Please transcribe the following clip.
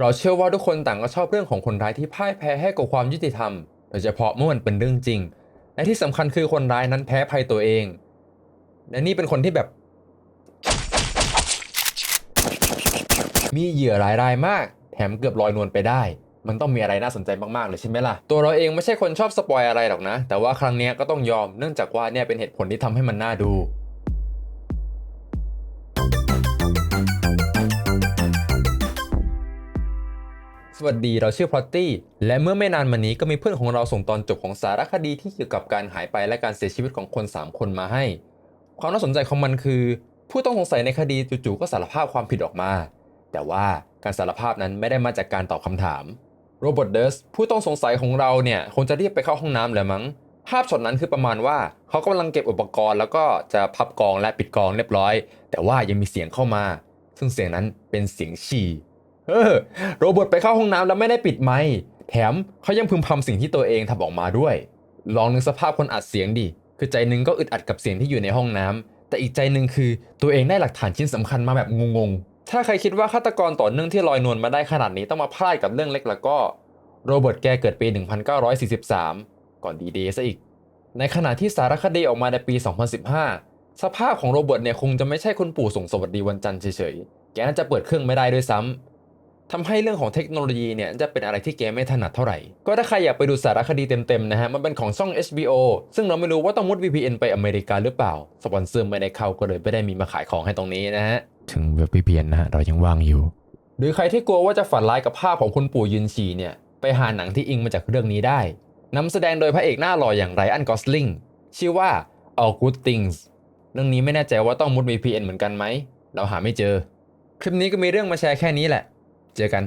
เราเชื่อว่าทุกคนต่างก็ชอบเรื่องของคนร้ายที่พ่ายแพ้ให้กับความยุติธรรม โดยเฉพาะเมื่อมันเป็นเรื่องจริง และที่สำคัญคือคนร้ายนั้นแพ้ภัยตัวเอง และนี่เป็นคนที่แบบ มีเหยื่อหลายรายมาก แถมเกือบลอยนวลไปได้ มันต้องมีอะไรน่าสนใจมากๆเลยใช่ไหมล่ะ ตัวเราเองไม่ใช่คนชอบสปอยอะไรหรอกนะ แต่ว่าครั้งนี้ก็ต้องยอม เนื่องจากว่าเนี่ยเป็นเหตุผลที่ทำให้มันน่าดู สวัสดีเราชื่อพลอตตี้และเมื่อไม่นานมานี้ก็มีเพื่อนของเราส่งตอนจบของสารคดีที่เกี่ยวกับการหายไปและการเสียชีวิตของคน 3 คนมาให้ ความน่าสนใจของมันคือ ผู้ต้องสงสัยในคดีจู่ๆก็สารภาพความผิดออกมา แต่ว่าการสารภาพนั้นไม่ได้มาจากการตอบคำถามโรเบิร์ตเดสผู้ต้องสงสัยของเราเนี่ยคงจะรีบไปเข้าห้องน้ำเลยมั้ง ภาพช็อตนั้นคือประมาณว่าเขากำลังเก็บอุปกรณ์แล้วก็จะพับกองและปิดกองเรียบร้อย แต่ว่ายังมีเสียงเข้ามา ซึ่งเสียงนั้นเป็นเสียงฉี่ เออโรเบิร์ตไปเข้าห้องน้ำแล้วไม่ได้ปิดไมค์แถมเขายังพึมพำสิ่งที่ตัวเองทำออกมาด้วย ลองนึกสภาพคนอัดเสียงดิ คือใจหนึงก็อึดอัดกับเสียงที่อยู่ในห้องน้ำแต่อีกใจหนึ่งคือตัวเองได้หลักฐานชิ้นสำคัญมาแบบงงๆ ถ้าใครคิดว่าฆาตกรต่อเนื่องที่ลอยนวลมาได้ขนาดนี้ต้องมาพลาดกับเรื่องเล็กแล้วก็โรเบิร์ตแกเกิดปี 1943 ก่อนดีเดย์ซะอีก ในขณะที่สารคดีออกมาในปี 2015 สภาพของโรเบิร์ตเนี่ยคงจะไม่ใช่คุณปู่ส่งสวัสดีวันจันทร์เฉยๆ แกน่าจะเปิดเครื่องไม่ได้ด้วยซ้ำ ทำให้เรื่องของเทคโนโลยีเนี่ยจะเป็นอะไรที่แกไม่ถนัดเท่าไหร่ ก็ถ้าใครอยากไปดูสารคดีเต็มๆนะฮะ มันเป็นของช่อง HBO ซึ่งเราไม่รู้ว่าต้องมุด VPN ไปอเมริกาหรือเปล่า สปอนเซอร์ไม่ได้เข้าก็เลยไม่ได้มีมาขายของให้ตรงนี้นะฮะ ถึงเว็บ VPN นะฮะเรายังว่างอยู่ หรือใครที่กลัวว่าจะฝันร้ายกับภาพของคุณปู่ยืนฉี่เนี่ยไปหาหนังที่อิงมาจากเรื่องนี้ได้นำแสดงโดยพระเอกหน้าหล่ออย่างไรอันกอสลิงชื่อว่า All Good Things เรื่องนี้ไม่แน่ใจว่าต้องมุด VPN เหมือนกันไหมเราหาไม่เจอ คลิปนี้ก็มีเรื่องมาแชร์แค่นี้แหละ เจอกัน